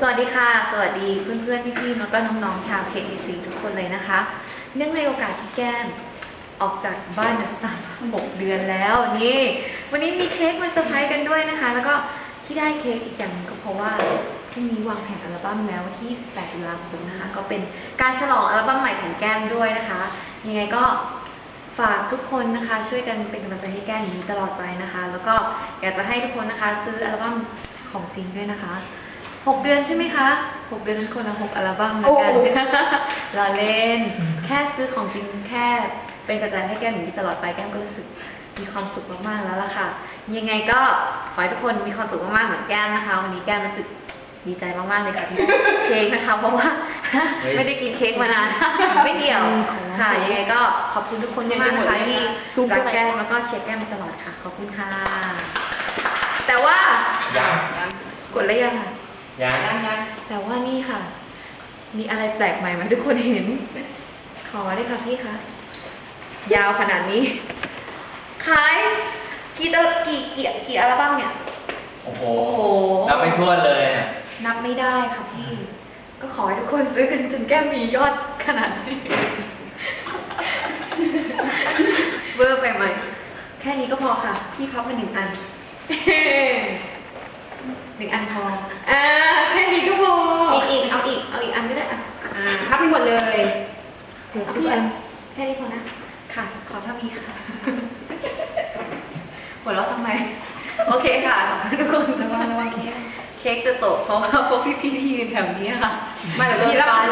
สวัสดีค่ะ สวัสดีเพื่อนๆพี่ๆแล้วก็น้องๆชาว KTC ทุกคนเลยนะคะ เนื่องในโอกาสที่แก้มออกจากบ้านสามหกเดือนแล้วนี่ วันนี้มีเค้กมาเซอร์ไพรส์กันด้วยนะคะ แล้วก็ที่ได้เค้กอีกอย่างก็เพราะว่าพรุ่งนี้วางแผนอัลบั้มแล้วที่28ตุลาคมนะคะ ก็เป็นการฉลองอัลบั้มใหม่ของแก้มด้วยนะคะ ยังไงก็ฝากทุกคนนะคะ ช่วยกันเป็นกำลังใจให้แก้มนี้ตลอดไปนะคะ แล้วก็อยากจะให้ทุกคนนะคะ ซื้ออัลบั้มของจริงด้วยนะคะ หกเดือนใช่ไหมคะหกเดือนนั้นคนละหกอัลบั้มแล้วกัน โอ้รอเล่น แค่ซื้อของจริงแค่เป็นกระจายให้แก้มอย่างนี้ตลอดไปแก้มก็รู้สึกมีความสุขมากๆแล้วล่ะค่ะ ยังไงก็ขอให้ทุกคนมีความสุขมากๆเหมือนแก้มนะคะ วันนี้แก้มรู้สึกดีใจมากๆเลยค่ะที่ได้เค้กนะคะ เพราะว่า เฮ้ย ไม่ได้กินเค้กมานาน ไม่เกี่ยว ค่ะ ยังไงก็ขอบคุณทุกคนมากๆนะคะที่รักแก้มแล้วก็เชียร์แก้มมาตลอดค่ะ ขอบคุณค่ะ แต่ว่า ยัง กดแล้วยังอะ ยังยังยังแต่ว่านี่ค่ะ มีอะไรแปลกใหม่ไหมาทุกคนเห็น ขอได้ค่ะพี่คะยาวขนาดนี้ขายกี่ตัวกี่กี่กี่อัลบั้มเนี่ย โอ้โหโอ้โหนับไม่ถ้วนเลยอะนับไม่ได้ค่ะพี่ ก็ขอให้ทุกคนซื้อกันจนแก้มมียอดขนาดนี้ เวอร์ไปไหม แค่นี้ก็พอค่ะ พี่พับมาหนึ่งอัน หนึ่งอันพออ่า เลยเดี๋ยวพี่อันแค่นี้พอนะ ค่ะ ขอเท่านี้ค่ะ หัวเราะทำไม โอเคค่ะขอบคุณทุกคนระวังระวังเค้กเค้กจะตกเพราะว่าพวกพี่ๆที่ยืนแถวนี้ค่ะ มาเดี๋ยวพี่รับโดนฟ้า